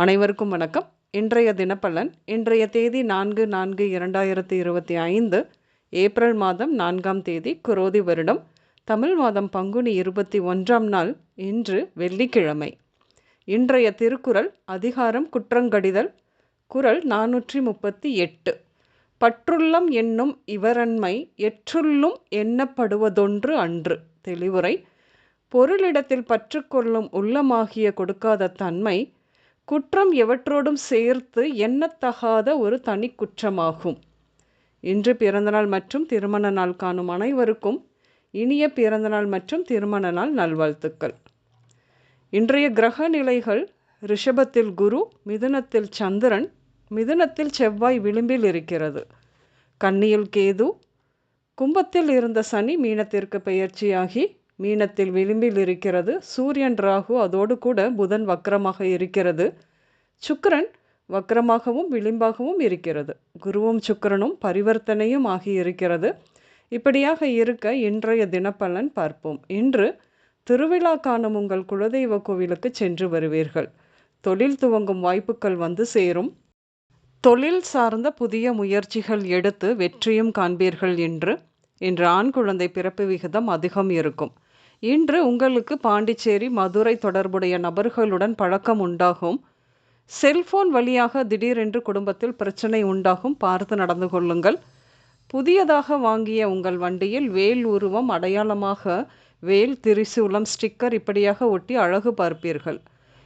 அனைவருக்கும் வணக்கம். இன்றைய தினப்பலன் இன்றைய தேதி நான்கு நான்கு இரண்டாயிரத்தி இருபத்தி ஐந்து ஏப்ரல் மாதம் நான்காம் தேதி குரோதி வருடம். தமிழ் மாதம் பங்குனி இருபத்தி ஒன்றாம் நாள் இன்று வெள்ளிக்கிழமை. இன்றைய திருக்குறள் அதிகாரம் குற்றங்கடிதல் குறள் நானூற்றி முப்பத்தி எட்டு. பற்றுள்ளம் என்னும் இவரன்மை எற்றுள்ளும் எண்ணப்படுவதொன்று அன்று. தெளிவுரை பொருளிடத்தில் பற்றுக்கொள்ளும் உள்ளமாகிய கொடுக்காத தன்மை குற்றம் எவற்றோடும் சேர்த்து எண்ணத்தகாத ஒரு தனி குற்றமாகும் இன்று பிறந்தநாள் மற்றும் திருமண நாள் காணும் அனைவருக்கும் இனிய பிறந்தநாள் மற்றும் திருமண நாள் நல்வாழ்த்துக்கள். இன்றைய கிரக நிலைகள் ரிஷபத்தில் குரு மிதுனத்தில் சந்திரன் மிதுனத்தில் செவ்வாய் விளிம்பில் இருக்கிறது. கன்னியில் கேது கும்பத்தில் இருந்த சனி மீனத்திற்கு பெயர்ச்சியாகி மீனத்தில் விளிம்பில் இருக்கிறது. சூரியன் ராகு அதோடு கூட புதன் வக்கரமாக இருக்கிறது. சுக்கரன் வக்கரமாகவும் விளிம்பாகவும் இருக்கிறது. குருவும் சுக்கரனும் பரிவர்த்தனையும் ஆகி இருக்கிறது. இப்படியாக இருக்க இன்றைய தினப்பலன் பார்ப்போம். இன்று திருவிழா காணும் உங்கள் குலதெய்வ கோவிலுக்கு சென்று வருவீர்கள். தொழில் துவங்கும் வாய்ப்புகள் வந்து சேரும். தொழில் சார்ந்த புதிய முயற்சிகள் எடுத்து வெற்றியும் காண்பீர்கள் என்று இன்று ஆண் குழந்தை பிறப்பு விகிதம் அதிகம் இருக்கும். இன்று உங்களுக்கு பாண்டிச்சேரி மதுரை தொடர்புடைய நபர்களுடன் பழக்கம் உண்டாகும். செல்போன் வழியாக திடீரென்று குடும்பத்தில் பிரச்சனை உண்டாகும். பார்த்து நடந்து கொள்ளுங்கள். புதியதாக வாங்கிய உங்கள் வண்டியில் வேல் உருவம் அடையாளமாக வேல் திரிசூலம் ஸ்டிக்கர் இப்படியாக ஒட்டி அழகு பார்ப்பீர்கள்.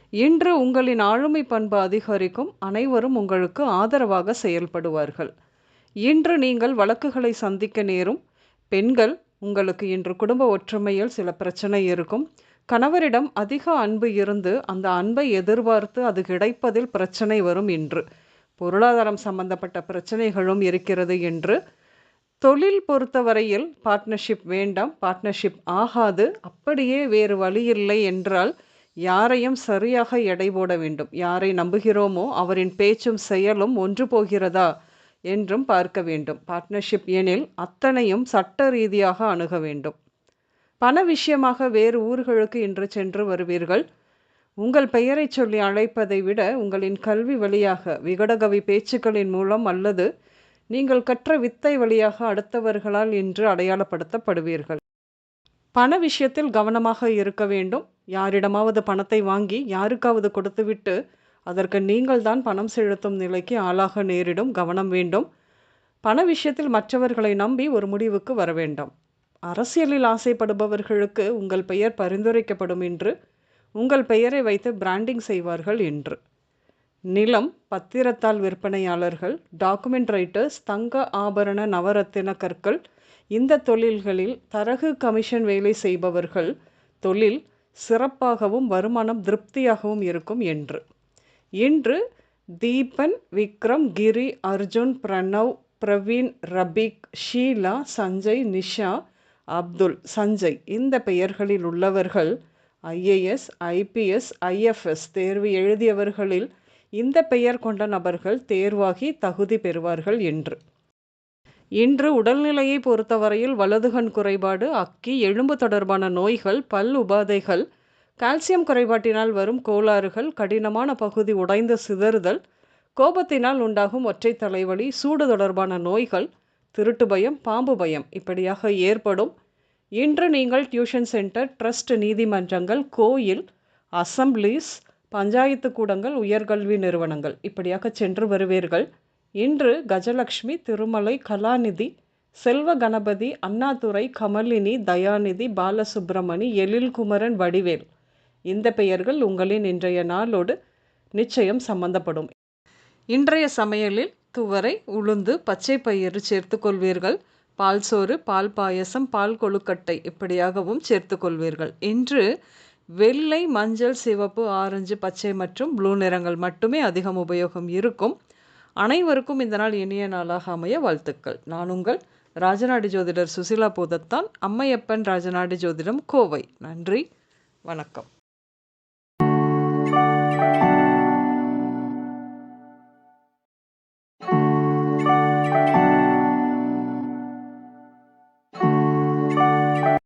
இன்று உங்களின் ஆளுமை பண்பு அதிகரிக்கும். அனைவரும் உங்களுக்கு ஆதரவாக செயல்படுவார்கள். இன்று நீங்கள் வழக்குகளை சந்திக்க நேரும். பெண்கள் உங்களுக்கு இன்று குடும்ப ஒற்றுமையில் சில பிரச்சனை இருக்கும். கணவரிடம் அதிக அன்பு இருந்து அந்த அன்பை எதிர்பார்த்து அது கிடைப்பதில் பிரச்சனை வரும் இன்று. பொருளாதாரம் சம்பந்தப்பட்ட பிரச்சனைகளும் இருக்கிறது என்று தொழில் பொறுத்தவரையில் பார்ட்னர்ஷிப் வேண்டாம் பார்ட்னர்ஷிப் ஆகாது. அப்படியே வேறு வழி இல்லை என்றால் யாரையும் சரியாக எடை போட வேண்டும். யாரை நம்புகிறோமோ அவரின் பேச்சும் செயலும் ஒன்று போகிறதா? என்றும் பார்க்க வேண்டும். பார்ட்னர்ஷிப் எனில் அத்தனையும் சட்ட ரீதியாக அணுக வேண்டும். பண விஷயமாக வேறு ஊர்களுக்கு இன்று சென்று வருவீர்கள். உங்கள் பெயரை சொல்லி அழைப்பதை விட உங்களின் கல்வி வழியாக விகடகவி பேச்சுக்களின் மூலம் அல்லது நீங்கள் கற்ற வித்தை வழியாக அடுத்தவர்களால் இன்று அடையாளப்படுத்தப்படுவீர்கள். பண விஷயத்தில் கவனமாக இருக்க வேண்டும். யாரிடமாவது பணத்தை வாங்கி யாருக்காவது கொடுத்துவிட்டு அதற்கு நீங்கள் தான் பணம் செலுத்தும் நிலைக்கு ஆளாக நேரிடும் கவனம் வேண்டும். பண விஷயத்தில் மற்றவர்களை நம்பி ஒரு முடிவுக்கு வர வேண்டாம். அரசியலில் ஆசைப்படுபவர்களுக்கு உங்கள் பெயர் பரிந்துரைக்கப்படும் என்று உங்கள் பெயரை வைத்து பிராண்டிங் செய்வார்கள் என்று நிலம் பத்திரத்தால் விற்பனையாளர்கள் டாக்குமெண்ட் ரைட்டர்ஸ் தங்க ஆபரண நவரத்தின கற்கள் இந்த தொழில்களில் தரகு கமிஷன் வேலை செய்பவர்கள் தொழில் சிறப்பாகவும் வருமானம் திருப்தியாகவும் இருக்கும் என்று. இன்று தீபன் விக்ரம் கிரி அர்ஜுன் பிரணவ் பிரவீன் ரபிக் ஷீலா சஞ்சய் நிஷா அப்துல் சஞ்சய். இந்த பெயர்களில் உள்ளவர்கள் ஐஏஎஸ் ஐபிஎஸ் ஐஎஃப்எஸ் தேர்வு எழுதியவர்களில் இந்த பெயர் கொண்ட நபர்கள் தேர்வாகி தகுதி பெறுவார்கள் என்று. இன்று உடல்நிலையை பொறுத்தவரையில் வலதுகண் குறைபாடு அக்கி எலும்பு தொடர்பான நோய்கள் பல் உபாதைகள் கால்சியம் குறைபாட்டினால் வரும் கோளாறுகள் கடினமான பகுதி உடைந்து சிதறுதல் கோபத்தினால் உண்டாகும் ஒற்றை தலைவலி சூடு தொடர்பான நோய்கள் திருட்டு பயம் பாம்பு பயம் இப்படியாக ஏற்படும். இன்று நீங்கள் டியூஷன் சென்டர் ட்ரஸ்ட் நீதிமன்றங்கள் கோயில் அசம்பிளிஸ் பஞ்சாயத்து கூடங்கள் உயர்கல்வி நிறுவனங்கள் இப்படியாக சென்று வருவீர்கள். இன்று கஜலக்ஷ்மி திருமலை கலாநிதி செல்வ கணபதி அண்ணாதுரை கமலினி தயாநிதி பாலசுப்ரமணி எழில்குமரன் வடிவேல் இந்த பெயர்கள் உங்களின் இன்றைய நாளோடு நிச்சயம் சம்பந்தப்படும். இன்றைய சமையலில் துவரை உளுந்து பச்சை பயிறு சேர்த்து கொள்வீர்கள். பால் சோறு பால் பாயசம் பால் கொழுக்கட்டை இப்படியாகவும் சேர்த்து கொள்வீர்கள். இன்று வெள்ளை மஞ்சள் சிவப்பு ஆரஞ்சு பச்சை மற்றும் ப்ளூ நிறங்கள் மட்டுமே அதிகம் உபயோகம் இருக்கும். அனைவருக்கும் இந்த நாள் இனிய நாளாக அமைய வாழ்த்துக்கள். நான் உங்கள் ராஜநாடி ஜோதிடர் சுசிலா போதத்தான். அம்மையப்பன் ராஜநாடி ஜோதிடம் கோவை. நன்றி. வணக்கம்.